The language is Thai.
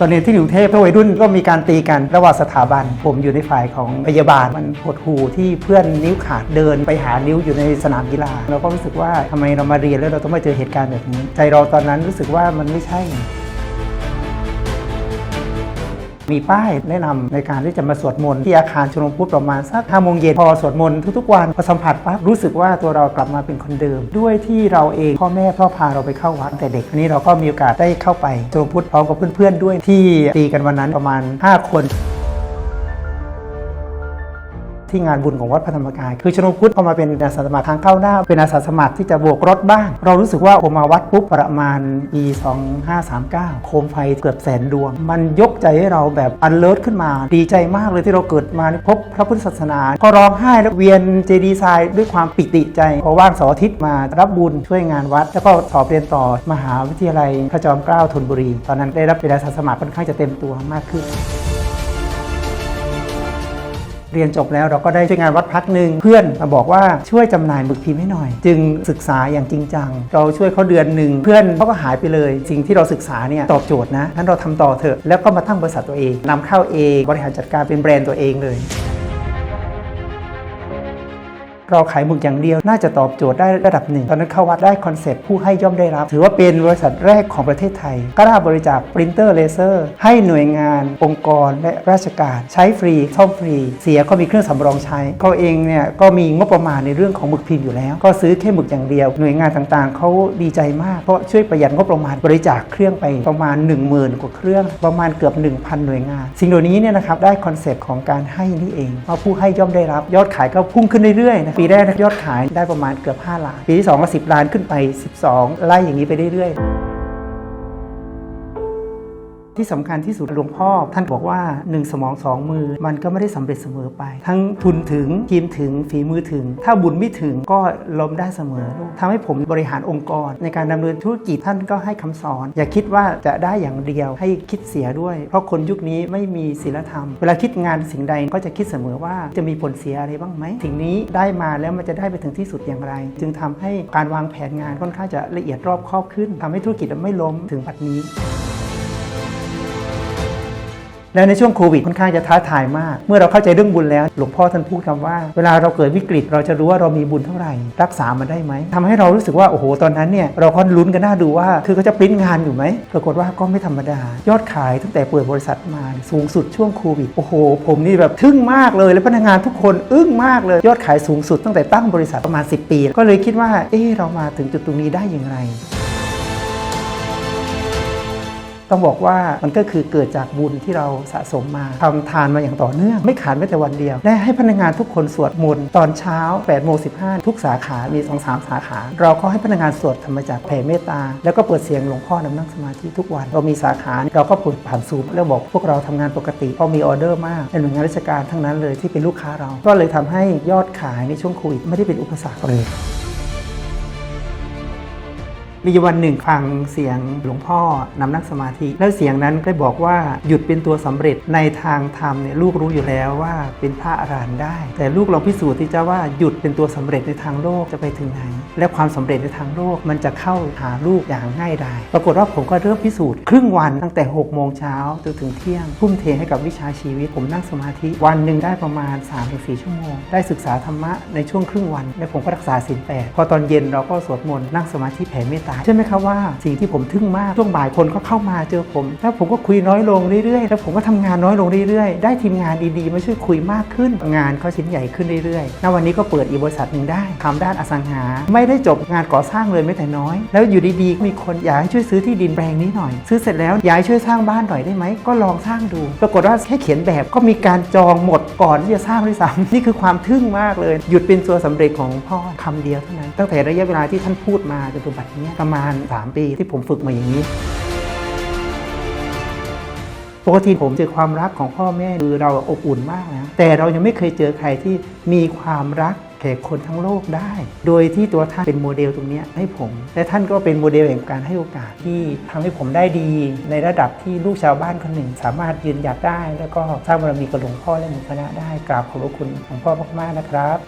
ตอนนี้ที่อยู่กรุงเทพพวกวัยรุ่นก็มีการตีกันระหว่างสถาบัน ผมอยู่ในฝ่ายของพยาบาล มันหดหูที่เพื่อนนิ้วขาดเดินไปหานิ้วอยู่ในสนามกีฬาเราก็รู้สึกว่าทำไมเรามาเรียนแล้วเราต้องมาเจอเหตุการณ์แบบนี้ ใจเราตอนนั้นรู้สึกว่ามันไม่ใช่ มีป้ายแนะนำในการที่จะมาสวดมนต์ที่อาคารชลมพุทธประมาณสักห้าโมงเย็นพอสวดมนต์ทุกๆวันพอสัมผัสปั๊บรู้สึกว่าตัวเรากลับมาเป็นคนเดิม ด้วยที่เราเองพ่อแม่พ่อพาเราไปเข้าวัดแต่เด็กอันนี้เราก็มีโอกาสได้เข้าไปชลมพุทธพร้อมกับเพื่อนๆด้วยที่ตีกันวันนั้นประมาณ 5 คน ที่งานบุญของวัดพระธรรมกาย คือชนมพุทธพอมาเป็นอาสาสมัครทางก้าวหน้า เป็นอาสาสมัครที่จะโบกรถบ้าง เรารู้สึกว่าผมมาวัดปุ๊บประมาณปี 2539 โคมไฟเกือบแสนดวง มันยกใจให้เราแบบอันเลิศขึ้นมา ดีใจมากเลยที่เราเกิดมาพบพระพุทธศาสนาก็ร้องไห้แล้วเวียนเจดีย์ทรายด้วยความปิติใจพอว่างเสาร์อาทิตย์มารับบุญช่วยงานวัด แล้วก็สอบเรียนต่อมหาวิทยาลัยพระจอมเกล้าธนบุรี ตอนนั้นได้รับเป็นอาสาสมัครค่อนข้างจะเต็มตัวมากขึ้น เรียนจบแล้วเราก็ได้ช่วยงานวัดพักหนึ่งเพื่อนมาบอกว่าช่วยจำหน่ายหมึกพิมพ์ให้หน่อย จึงศึกษาอย่างจริงจัง เราช่วยเขาเดือนหนึ่งเพื่อนเขาก็หายไปเลย สิ่งที่เราศึกษาเนี่ยตอบโจทย์นะงั้นเราทำต่อเถอะแล้วก็มาตั้งบริษัทตัวเองนำเข้าเองบริหารจัดการเป็นแบรนด์ตัวเองเลย เราขายหมึกอย่างเดียว น่าจะตอบโจทย์ได้ระดับหนึ่ง ตอนนั้นเข้าวัดได้คอนเซปต์ผู้ให้ย่อมได้รับ ถือว่าเป็นบริษัทแรกของประเทศไทยกล้าบริจาคปรินเตอร์เลเซอร์ ให้หน่วยงาน องค์กร และราชการ ใช้ฟรีซ่อมฟรี เสียก็มีเครื่องสำรองใช้เขาเองเนี่ยก็มีงบประมาณในเรื่องของหมึกพิมพ์อยู่แล้ว ก็ซื้อแค่หมึกอย่างเดียว หน่วยงานต่างๆเขาดีใจมากเพราะช่วยประหยัดงบประมาณบริจาคเครื่องไปประมาณ 1 0,000 กว่าเครื่องประมาณเกือบ 1,000 หน่วยงาน สิ่งเหล่านี้เนี่ยนะครับได้คอนเซปต์ของการให้นี่เองว่าผู้ให้ย่อมได้รับยอดขายก็พุ่งขึ้นเรื่อยๆนะปีแรกยอดขายได้ประมาณเกือบ 5 ล้าน ปีที่2ก็10 ล้านขึ้นไป 12 ไล่อย่างนี้ไปเรื่อยๆ ที่สำคัญที่สุดหลวงพ่อ ท่านบอกว่า 1 สมองสองมือ มันก็ไม่ได้สำเร็จเสมอไป ทั้งทุนถึงทีมถึงฝีมือถึง ถ้าบุญไม่ถึงก็ล้มได้เสมอลูกทำให้ผมบริหารองค์กร ในการดำเนินธุรกิจท่านก็ให้คำสอน อย่าคิดว่าจะได้อย่างเดียว ให้คิดเสียด้วย เพราะคนยุคนี้ไม่มีศีลธรรม เวลาคิดงานสิ่งใดก็จะคิดเสมอว่าจะมีผลเสียอะไรบ้างไหมสิ่งนี้ได้มาแล้วมันจะได้ไปถึงที่สุดอย่างไร จึงทำให้การวางแผนงานค่อนข้างจะละเอียดรอบคอบขึ้นทำให้ธุรกิจไม่ล้มถึงปัจจุบันนี้ แล้วในช่วงโควิดค่อนข้างจะท้าทายมาก เมื่อเราเข้าใจเรื่องบุญแล้ว หลวงพ่อท่านพูดคำว่า เวลาเราเกิดวิกฤต เราจะรู้ว่าเรามีบุญเท่าไหร่ รักษามันได้ไหมทำให้เรารู้สึกว่า โอ้โห ตอนนั้นเนี่ยเราก็ลุ้นกันหน้าดูว่า คือเขาจะปริ้นงานอยู่ไหม ปรากฏว่าก็ไม่ธรรมดา ยอดขายตั้งแต่เปิดบริษัทมาสูงสุดช่วงโควิด โอ้โห ผมนี่แบบทึ่งมากเลย และพนักงานทุกคนอึ้งมากเลย ยอดขายสูงสุดตั้งแต่ตั้งบริษัทประมาณ 10 ปี ก็เลยคิดว่า เออเรามาถึงจุดตรงนี้ได้อย่างไร ต้องบอกว่ามันก็คือเกิดจากบุญที่เราสะสมมาทำทานมาอย่างต่อเนื่อง ไม่ขาดแม้แต่วันเดียว ได้ให้พนักงานทุกคนสวดมนต์ตอนเช้า8โมง15ทุกสาขามี2 3สาสาขา เราก็ให้พนักงานสวดธรรมจักรแผ่เมตตา แล้วก็เปิดเสียงหลวงพ่อนำนั่งสมาธิทุกวัน เรามีสาขาเราก็เปิดผ่านซูมแล้วบอกพวกเราทำงานปกติเพราะมีออเดอร์มากในหน่วยงานราชการทั้งนั้นเลยที่เป็นลูกค้าเรา ก็เลยทำให้ยอดขายในช่วงโควิดไม่ได้เป็นอุปสรรคเลย มีวันหนึ่งฟังเสียงหลวงพ่อนำนั่งสมาธิ แล้วเสียงนั้นได้บอกว่าหยุดเป็นตัวสำเร็จในทางธรรมเนี่ยลูกรู้อยู่แล้วว่าเป็นพระอรหันต์ได้ แต่ลูกลองพิสูจน์ที่จะว่าหยุดเป็นตัวสำเร็จในทางโลกจะไปถึงไหน และความสำเร็จในทางโลกมันจะเข้าหาลูกอย่างง่ายดายปรากฏว่าผมก็เริ่มพิสูจน์ครึ่งวันตั้งแต่6กโมงเช้าจนถึงเที่ยงทุ่มเทให้กับวิชาชีวิต ผมนั่งสมาธิวันหนึ่งได้ประมาณ 3-4 ชั่วโมง ได้ศึกษาธรรมะในช่วงครึ่งวันและผมก็รักษาศีลแปดพอตอนเย็นเราก็สวดมนต์นั่งสมาธิแผ่เมตตาใช่ไหมครับว่าสิ่งที่ผมทึ่งมากช่วงบ่ายคนก็เข้ามาเจอผม แล้วผมก็คุยน้อยลงเรื่อยๆแล้วผมก็ทำงานน้อยลงเรื่อยๆ ได้ทีมงานดีๆมาช่วยคุยมากขึ้น งานก็ชิ้นใหญ่ขึ้นเรื่อยๆณวันนี้ก็เปิดอีบริษัทหนึ่งได้ทำด้านอสังหา ไม่ได้จบงานก่อสร้างเลยแม้แต่น้อย แล้วอยู่ดีๆมีคนอยากให้ช่วยซื้อที่ดินแปลงนี้หน่อย ซื้อเสร็จแล้วอยากให้ช่วยสร้างบ้านหน่อยได้ไหมก็ลองสร้างดู ปรากฏว่าแค่เขียนแบบก็มีการจองหมดก่อนที่จะสร้างด้วยซ้ำนี่คือความทึ่งมากเลย หยุดเป็นตัวสำเร็จของพ่อคำเดียวเท่านั้นตั้งแต่ระยะเวลาที่ท่านพูดมาจนถึงบัดนี้ประมาณ 3 ปีที่ผมฝึกมาอย่างนี้ปกติผมเจอความรักของพ่อแม่คือเราอบอุ่นมากนะแต่เรายังไม่เคยเจอใครที่มีความรักแก่คนทั้งโลกได้ โดยที่ตัวท่านเป็นโมเดลตรงนี้ให้ผม และท่านก็เป็นโมเดลแห่งการให้โอกาสที่ทำให้ผมได้ดี ในระดับที่ลูกชาวบ้านคนหนึ่ง สามารถยืนหยัดได้ แล้วก็สร้างบารมีกับหลวงพ่อและหมู่คณะได้กราบขอบพระคุณหลวงพ่อมากๆนะครับ